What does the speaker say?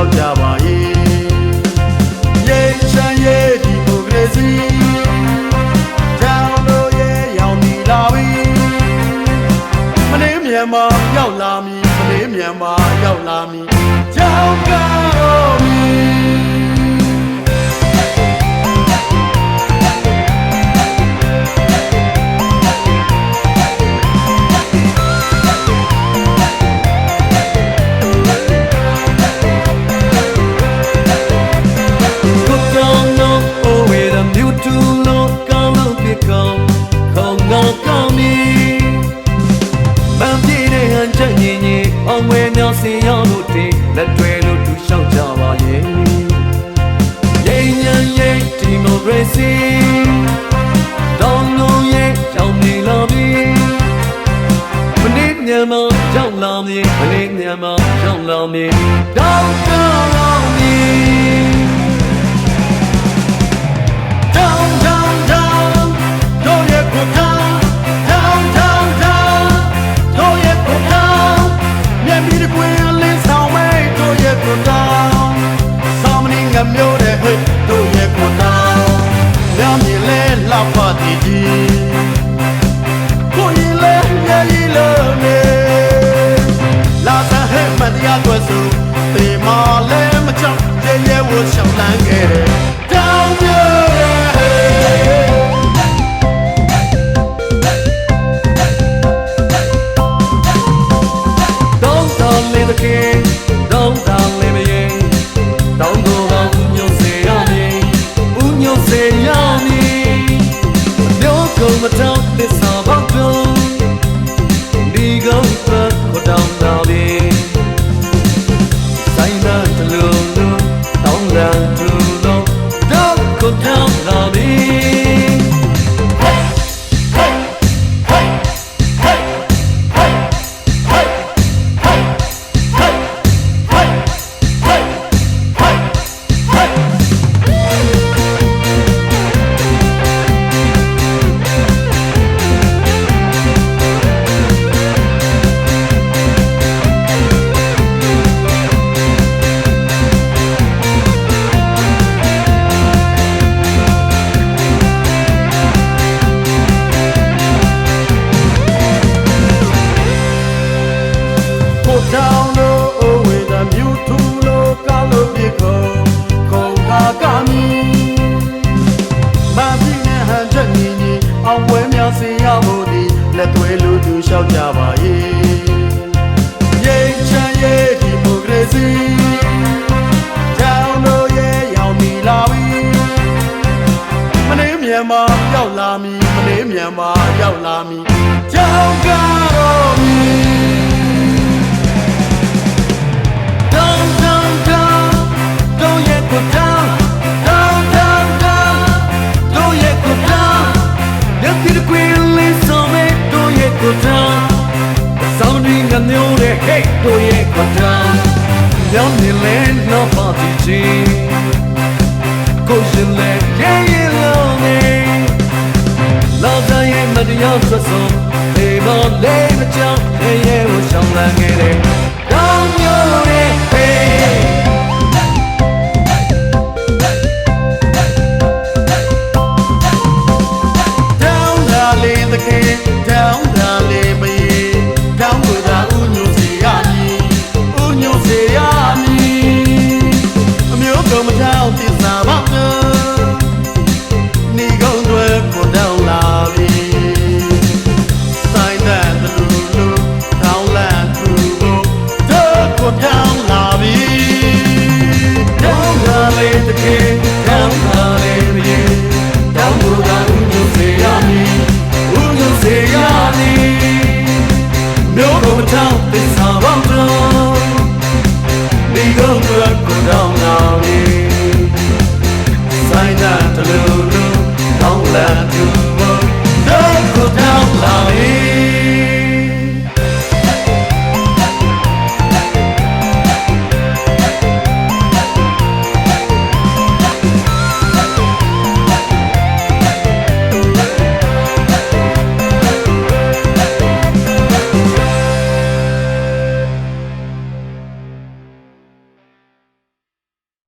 yo, yo. democracy တောင်းလုံးရဲ့ကြောင့်နေလာပြီမနေ့ညမှာကြောင့်လာမည်မနေ့ညမှာကြောင့်လာမည် Doctor la fatidi Kuni le ye yi le ne La san he ma dia twe su Te ma le ma chang ye ye wo xiao lan ge de ရောက်ကြပါ၏ရေချမ်းရဲ့ဒီမိုကရေစီကြောင်တို့ရဲ့ရောက်ပြီလာပြီမနေ့မြန်မာရောက်လာပြီမနေ့မြန်မာရောက်လာပြီ ကိုတောင်းစောင်းရင်းငမျိုးတဲ့ hey တို့ရဲ့ကိုတောင်းရောင်းနေလဲတော့ပါတီချင်းကိုရှင်လဲရဲ့ရဲ့လုံးနေလောက်တိုင်းရဲ့မတရားဆွဆုံဒီမော်လေးမကြောက်ရဲ့ရဲ့ကိုရှောင်းလန်းခဲ့တဲ့တောင်းမျိုး